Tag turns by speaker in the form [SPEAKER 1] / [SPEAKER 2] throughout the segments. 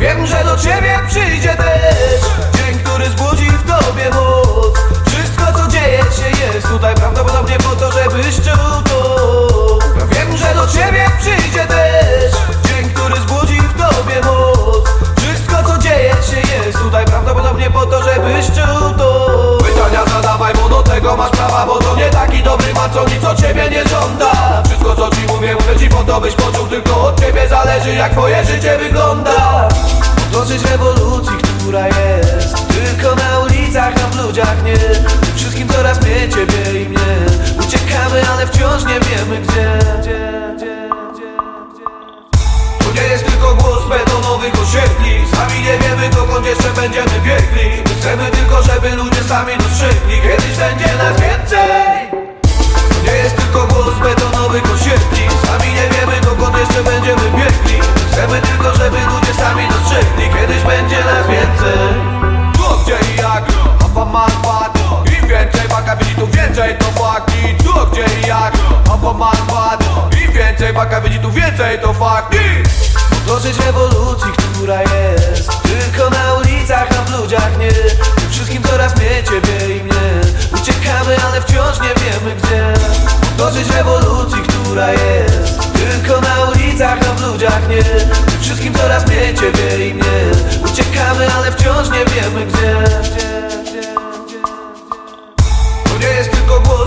[SPEAKER 1] Wiem, że do ciebie przyjdzie też Dzień, który zbudzi w tobie moc. Wszystko, co dzieje się jest tutaj Prawdopodobnie po to, żebyś czuł to. Wiem, że do ciebie przyjdzie też Dzień, który zbudzi w tobie moc. Wszystko, co dzieje się jest tutaj Prawdopodobnie po to, żebyś czuł to. Pytania zadawaj, bo do tego masz prawa Bo to nie taki dobry ma, co nic od ciebie nie żąda. Wszystko, co ci mówię, mówię ci po to, byś poczuł Tylko od ciebie zależy, jak twoje życie wygląda. Nie. Wszystkim coraz mniej ciebie i mnie. Uciekamy, ale wciąż nie wiemy gdzie Gdzie, gdzie, To nie jest tylko głos betonowych osiedli Sami nie wiemy dokąd jeszcze będziemy biegli. My chcemy tylko, żeby ludzie sami dostrzegli. Kiedyś będzie nas więcej. To nie jest tylko głos betonowych osiedli więcej baka widzi, tu więcej to fakti Tu gdzie i jak, mapa marpa Im więcej baka widzi, tu więcej to fakti Dosyć rewolucji, która jest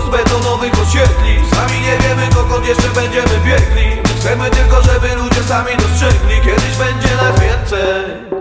[SPEAKER 1] głos betonowych osiedli. Sami nie wiemy dokąd jeszcze będziemy biegli. My Chcemy tylko, żeby ludzie sami dostrzegli. Kiedyś będzie nas więcej